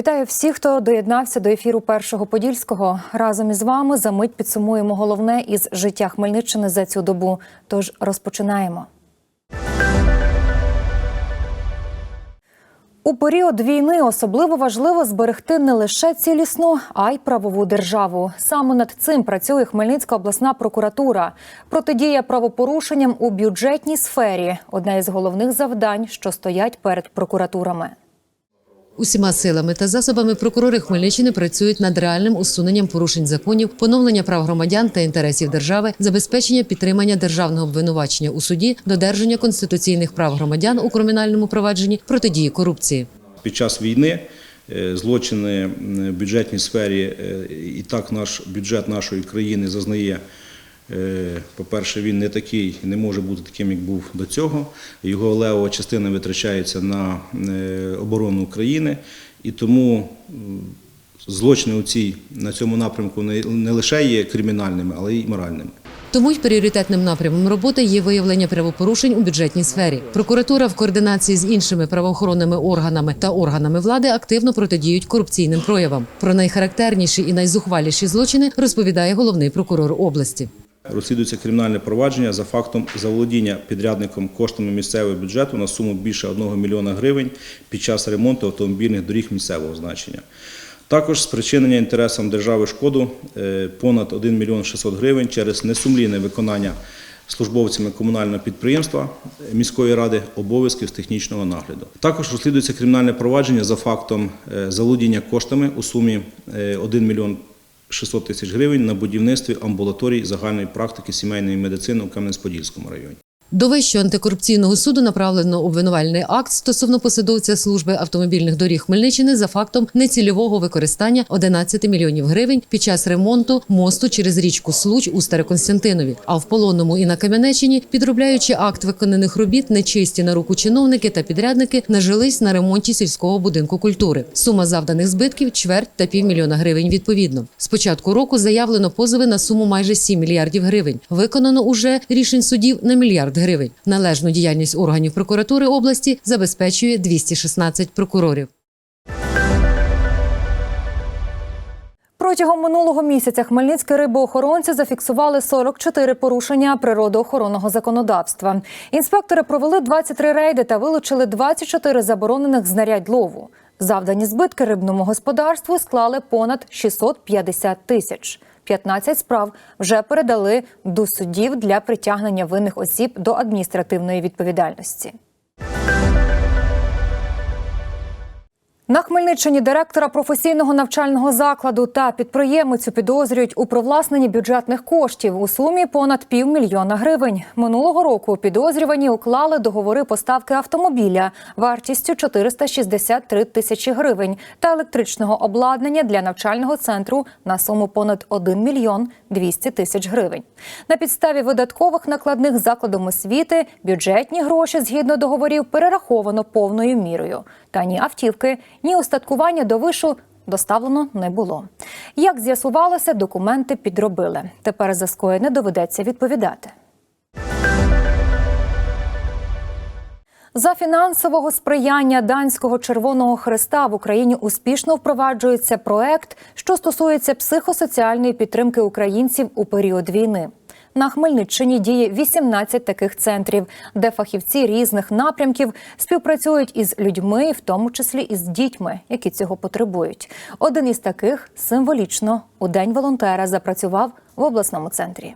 Вітаю всіх, хто доєднався до ефіру першого подільського. Разом із вами за мить підсумуємо головне із життя Хмельниччини за цю добу. Тож розпочинаємо. У період війни особливо важливо зберегти не лише цілісну, а й правову державу. Саме над цим працює Хмельницька обласна прокуратура. Протидія правопорушенням у бюджетній сфері одне із головних завдань, що стоять перед прокуратурами. Усіма силами та засобами прокурори Хмельниччини працюють над реальним усуненням порушень законів, поновлення прав громадян та інтересів держави, забезпечення підтримання державного обвинувачення у суді, додержання конституційних прав громадян у кримінальному провадженні, протидії корупції. Під час війни е, злочини в бюджетній сфері е, і так наш бюджет нашої країни зазнає. Е, По-перше, він не такий, не може бути таким, як був до цього. Його левова частина витрачається на е, оборону України, і тому злочини у цій, на цьому напрямку не, не лише є кримінальними, але й моральними. Тому й пріоритетним напрямом роботи є виявлення правопорушень у бюджетній сфері. Прокуратура в координації з іншими правоохоронними органами та органами влади активно протидіють корупційним проявам. Про найхарактерніші і найзухваліші злочини розповідає головний прокурор області. Розслідується кримінальне провадження за фактом заволодіння підрядником коштами місцевого бюджету на суму більше 1 мільйона гривень під час ремонту автомобільних доріг місцевого значення. Також спричинення інтересам держави шкоду е, понад 1 мільйон 600 гривень через несумлінне виконання службовцями комунального підприємства міської ради обов'язків з технічного нагляду. Також розслідується кримінальне провадження за фактом е, заволодіння коштами у сумі е, 1 мільйон 600 тисяч гривень на будівництві амбулаторій загальної практики сімейної медицини у Кам'янець-Подільському районі. До Вищого антикорупційного суду направлено обвинувальний акт стосовно посадовця служби автомобільних доріг Хмельниччини за фактом нецільового використання 11 мільйонів гривень під час ремонту мосту через річку Случ у Староконстянтинові. А в Полонному і на Кам'янеччині, підробляючи акт виконаних робіт, нечисті на руку чиновники та підрядники нажились на ремонті сільського будинку культури. Сума завданих збитків чверть та півмільйона гривень відповідно. З початку року заявлено позови на суму майже 7 мільярдів гривень. Виконано уже рішень судів на мільярд гривень. Належну діяльність органів прокуратури області забезпечує 216 прокурорів. Протягом минулого місяця хмельницькі рибоохоронці зафіксували 44 порушення природоохоронного законодавства. Інспектори провели 23 рейди та вилучили 24 заборонених знарядь лову. Завдані збитки рибному господарству склали понад 650 тисяч. 15 справ вже передали до судів для притягнення винних осіб до адміністративної відповідальності. На Хмельниччині директора професійного навчального закладу та підприємицю підозрюють у провласненні бюджетних коштів у сумі понад півмільйона гривень. Минулого року підозрювані уклали договори поставки автомобіля вартістю 463 тисячі гривень та електричного обладнання для навчального центру на суму понад 1 мільйон 200 тисяч гривень. На підставі видаткових накладних закладом освіти бюджетні гроші згідно договорів перераховано повною мірою. Та ні автівки, ні устаткування до вишу доставлено не було. Як з'ясувалося, документи підробили. Тепер за скоєне доведеться відповідати. За фінансового сприяння данського Червоного Хреста в Україні успішно впроваджується проект, що стосується психосоціальної підтримки українців у період війни. На Хмельниччині діє 18 таких центрів, де фахівці різних напрямків співпрацюють із людьми, в тому числі із дітьми, які цього потребують. Один із таких символічно у день волонтера запрацював в обласному центрі.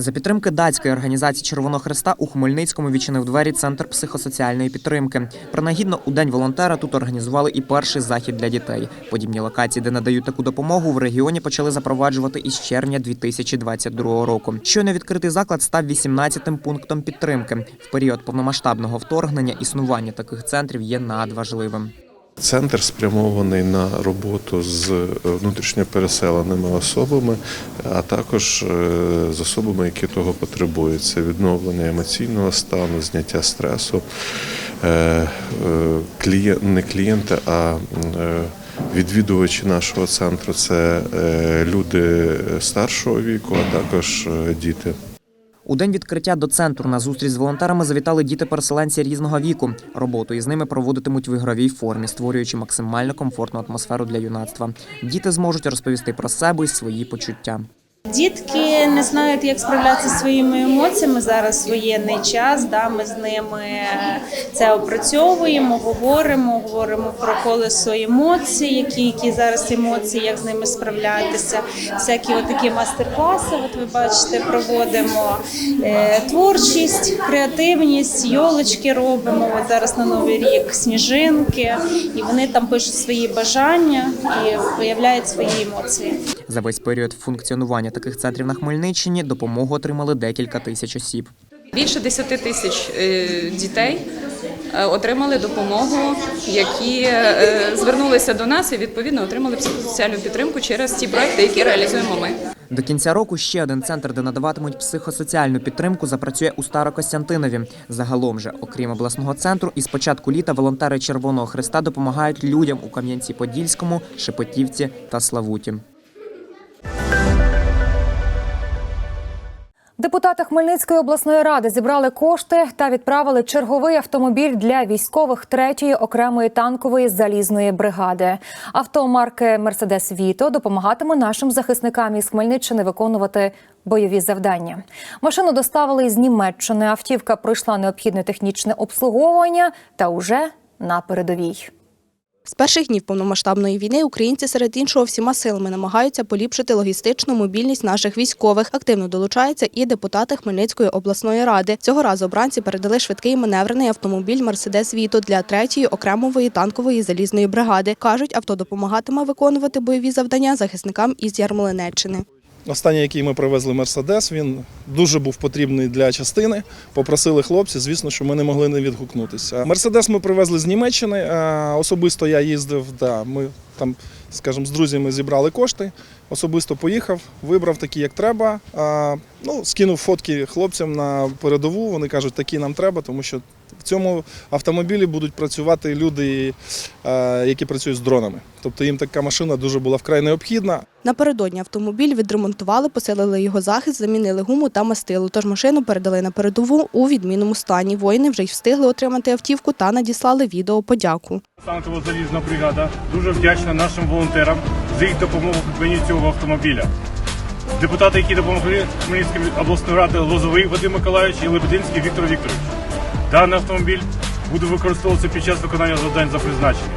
За підтримки датської організації Червоного Хреста у Хмельницькому відчинив двері центр психосоціальної підтримки. Принагідно у день волонтера тут організували і перший захід для дітей. Подібні локації, де надають таку допомогу, в регіоні почали запроваджувати із червня 2022 року. Щойно відкритий заклад став 18-тим пунктом підтримки. В період повномасштабного вторгнення існування таких центрів є надважливим. Центр спрямований на роботу з внутрішньо переселеними особами, а також е, з особами, які того потребують. Це відновлення емоційного стану, зняття стресу. Е, е, Не клієнти, а е, відвідувачі нашого центру це е, люди старшого віку, а також е, діти. У день відкриття до центру на зустріч з волонтерами завітали діти-переселенці різного віку. Роботу із ними проводитимуть в ігровій формі, створюючи максимально комфортну атмосферу для юнацтва. Діти зможуть розповісти про себе і свої почуття. Дітки не знають, як справлятися зі своїми емоціями. Зараз воєнний час. Да, ми з ними це опрацьовуємо, говоримо, говоримо про колесо емоцій, які, які зараз емоції, як з ними справлятися. Всякі отакі мастер-класи. От ви бачите, проводимо е, творчість, креативність, йолочки робимо. От зараз на новий рік сніжинки, і вони там пишуть свої бажання і виявляють свої емоції. За весь період функціонування таких центрів на Хмельниччині допомогу отримали декілька тисяч осіб. Більше 10 тисяч е, дітей е, отримали допомогу, які е, звернулися до нас і відповідно отримали психосоціальну підтримку через ті проекти, які реалізуємо ми. До кінця року ще один центр, де надаватимуть психосоціальну підтримку, запрацює у Старокостянтинові. Загалом же, окрім обласного центру, із початку літа волонтери Червоного Христа допомагають людям у Кам'янці-Подільському, Шепетівці та Славуті. Депутати Хмельницької обласної ради зібрали кошти та відправили черговий автомобіль для військових третьої окремої танкової залізної бригади. Авто марки Мерседес Віто допомагатиме нашим захисникам із Хмельниччини виконувати бойові завдання. Машину доставили із Німеччини. Автівка пройшла необхідне технічне обслуговування та уже на передовій. З перших днів повномасштабної війни українці серед іншого всіма силами намагаються поліпшити логістичну мобільність наших військових. Активно долучаються і депутати Хмельницької обласної ради. Цього разу обранці передали швидкий маневрений автомобіль Мерседес Віто для третьої окремої танкової залізної бригади. кажуть, авто допомагатиме виконувати бойові завдання захисникам із Ярмолинеччини. Останній, який ми привезли Мерседес, він дуже був потрібний для частини. Попросили хлопці, звісно, що ми не могли не відгукнутися. Мерседес ми привезли з Німеччини. е, Особисто я їздив, да, ми там, скажімо, з друзями зібрали кошти. Особисто поїхав, вибрав такі, як треба. Е, Ну, скинув фотки хлопцям на передову. Вони кажуть, такі нам треба, тому що в цьому автомобілі будуть працювати люди, е, які працюють з дронами. Тобто їм така машина дуже була вкрай необхідна. Напередодні автомобіль відремонтували, посилили його захист, замінили гуму та мастилу. Тож машину передали на передову у відмінному стані. Воїни вже й встигли отримати автівку та надіслали відео подяку. Танкова залізна бригада дуже вдячна нашим волонтерам за їх допомогу в придбанні цього автомобіля. Депутати, які допомогли Хмельницької обласної ради Лозовий Вадим Миколаївич і Лебединський Віктор Вікторович. Даний автомобіль буде використовуватися під час виконання завдань за призначенням.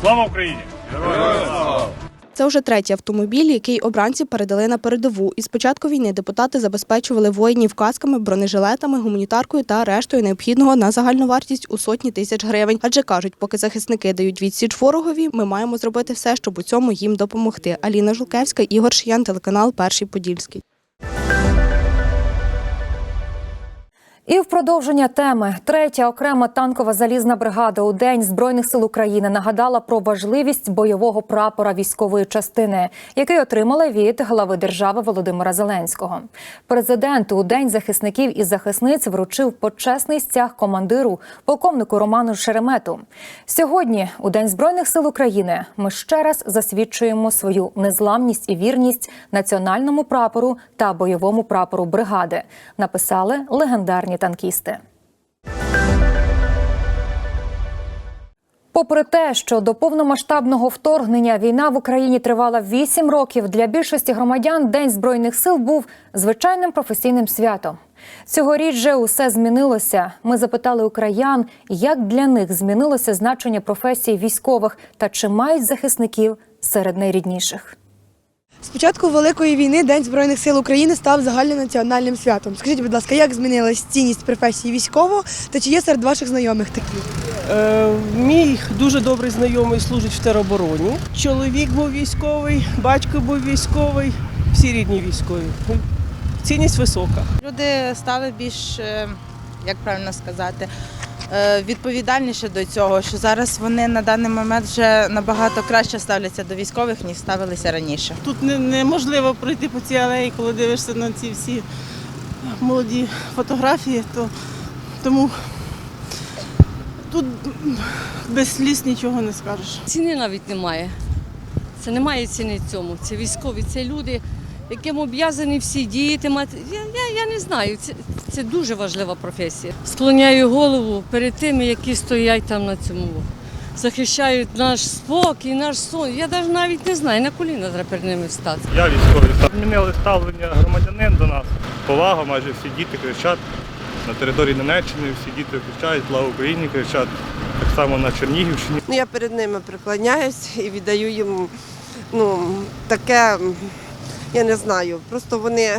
Слава Україні! Героям слава! Це вже третій автомобіль, який обранці передали на передову. Із початку війни депутати забезпечували воїнів касками, бронежилетами, гуманітаркою та рештою необхідного на загальну вартість у сотні тисяч гривень. Адже кажуть, поки захисники дають відсіч ворогові, ми маємо зробити все, щоб у цьому їм допомогти. Аліна Жулкевська, Ігор Шиян, телеканал Перший Подільський. І в продовження теми третя окрема танкова залізна бригада у день збройних сил України нагадала про важливість бойового прапора військової частини, який отримали від глави держави Володимира Зеленського. Президент у день захисників і захисниць вручив почесний стяг командиру полковнику Роману Шеремету. Сьогодні, у день збройних сил України, ми ще раз засвідчуємо свою незламність і вірність національному прапору та бойовому прапору бригади. Написали легендарні танкісти. Попри те, що до повномасштабного вторгнення війна в Україні тривала 8 років, для більшості громадян День збройних сил був звичайним професійним святом. Цьогоріч же усе змінилося. Ми запитали україн, як для них змінилося значення професії військових та чи мають захисників серед найрідніших. З початку Великої війни День Збройних сил України став загальнонаціональним святом. Скажіть, будь ласка, як змінилась цінність професії військового та чи є серед ваших знайомих такі? Е, мій дуже добрий знайомий служить в теробороні. Чоловік був військовий, батько був військовий, всі рідні військові. Цінність висока. Люди стали більш, е, як правильно сказати, відповідальніше до цього, що зараз вони на даний момент вже набагато краще ставляться до військових, ніж ставилися раніше. Тут не- неможливо пройти по цій алеї, коли дивишся на ці всі молоді фотографії, то тому тут без сліз нічого не скажеш. Ціни навіть немає. Це немає ціни цьому. Це військові, це люди, яким об'язані всі діти. мати- Я, я, я не знаю, це, це дуже важлива професія. Склоняю голову перед тими, які стоять там на цьому. Захищають наш спокій, наш сон. Я навіть навіть не знаю, на коліна треба перед ними встати. Я військовий. Змінили ставлення громадянин до нас. Повага, майже всі діти кричать. На території Ненеччини всі діти кричать, слава Україні кричать. Так само на Чернігівщині. Ну, я перед ними преклоняюсь і віддаю їм ну, таке, я не знаю, просто вони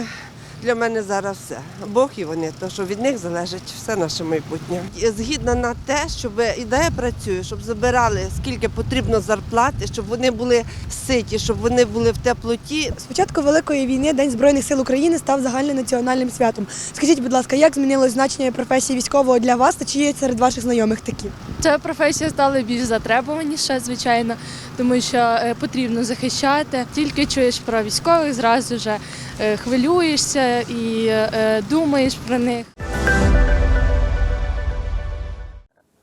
для мене зараз все. Бог і вони, то що від них залежить все наше майбутнє. Я Згідна на те, щоб ідея працює, щоб забирали скільки потрібно зарплати, щоб вони були ситі, щоб вони були в теплоті. З початку Великої війни День Збройних сил України став загальнонаціональним святом. Скажіть, будь ласка, як змінилось значення професії військового для вас та чи є серед ваших знайомих такі? Ця професія стала більш затребуваніша, звичайно, тому що е, потрібно захищати. Тільки чуєш про військових, зразу вже е, хвилюєшся і е, думаєш про них.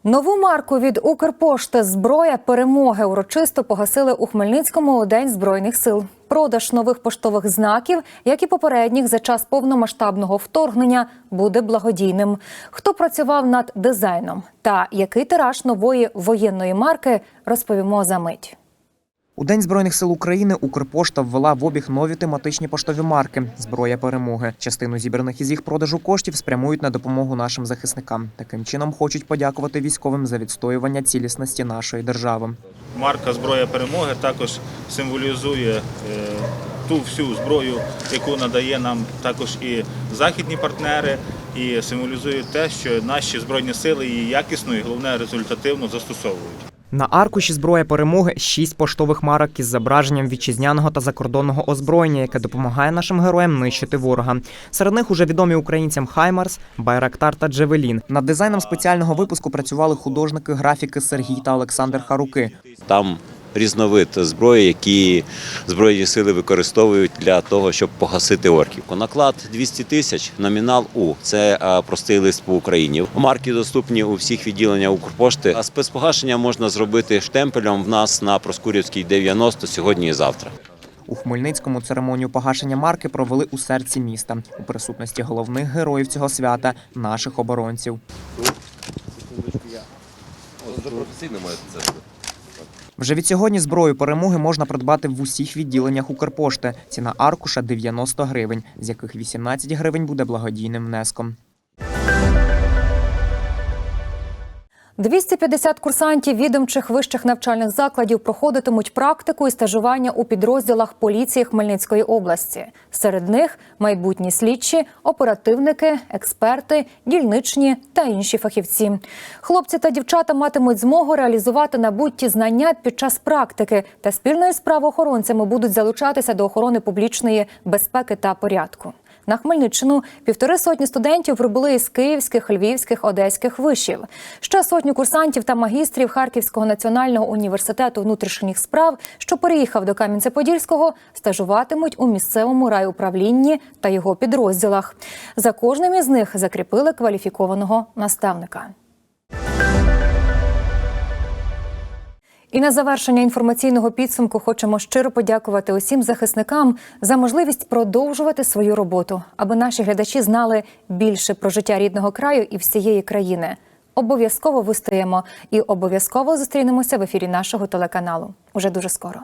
Нову марку від Укрпошти зброя перемоги урочисто погасили у Хмельницькому у День Збройних сил. Продаж нових поштових знаків, як і попередніх за час повномасштабного вторгнення, буде благодійним. Хто працював над дизайном та який тираж нової воєнної марки, розповімо за мить. У День Збройних сил України Укрпошта ввела в обіг нові тематичні поштові марки Зброя перемоги. Частину зібраних із їх продажу коштів спрямують на допомогу нашим захисникам. Таким чином хочуть подякувати військовим за відстоювання цілісності нашої держави. Марка Зброя перемоги також символізує е, ту всю зброю, яку надає нам також і західні партнери, і символізує те, що наші збройні сили її якісно і головне результативно застосовують. На аркуші зброя перемоги шість поштових марок із зображенням вітчизняного та закордонного озброєння, яке допомагає нашим героям нищити ворога. Серед них уже відомі українцям Хаймарс, Байрактар та Джевелін. Над дизайном спеціального випуску працювали художники графіки Сергій та Олександр Харуки. Там різновид зброї, які збройні сили використовують для того, щоб погасити орків. Наклад 200 тисяч, номінал У. Це е, простий лист по Україні. Марки доступні у всіх відділеннях Укрпошти. А спецпогашення можна зробити штемпелем в нас на Проскурівській 90 сьогодні і завтра. У Хмельницькому церемонію погашення марки провели у серці міста у присутності головних героїв цього свята наших оборонців. Вже від сьогодні зброю перемоги можна придбати в усіх відділеннях Укрпошти. Ціна аркуша 90 гривень, з яких 18 гривень буде благодійним внеском. 250 курсантів відомчих вищих навчальних закладів проходитимуть практику і стажування у підрозділах поліції Хмельницької області. Серед них майбутні слідчі, оперативники, експерти, дільничні та інші фахівці. Хлопці та дівчата матимуть змогу реалізувати набутті знання під час практики та спільно з правоохоронцями будуть залучатися до охорони публічної безпеки та порядку. На Хмельниччину півтори сотні студентів прибули із київських, львівських, одеських вишів. Ще сотню курсантів та магістрів Харківського національного університету внутрішніх справ, що переїхав до Кам'янця-Подільського, стажуватимуть у місцевому райуправлінні та його підрозділах. За кожним із них закріпили кваліфікованого наставника. І на завершення інформаційного підсумку хочемо щиро подякувати усім захисникам за можливість продовжувати свою роботу, аби наші глядачі знали більше про життя рідного краю і всієї країни. Обов'язково вистоїмо і обов'язково зустрінемося в ефірі нашого телеканалу уже дуже скоро.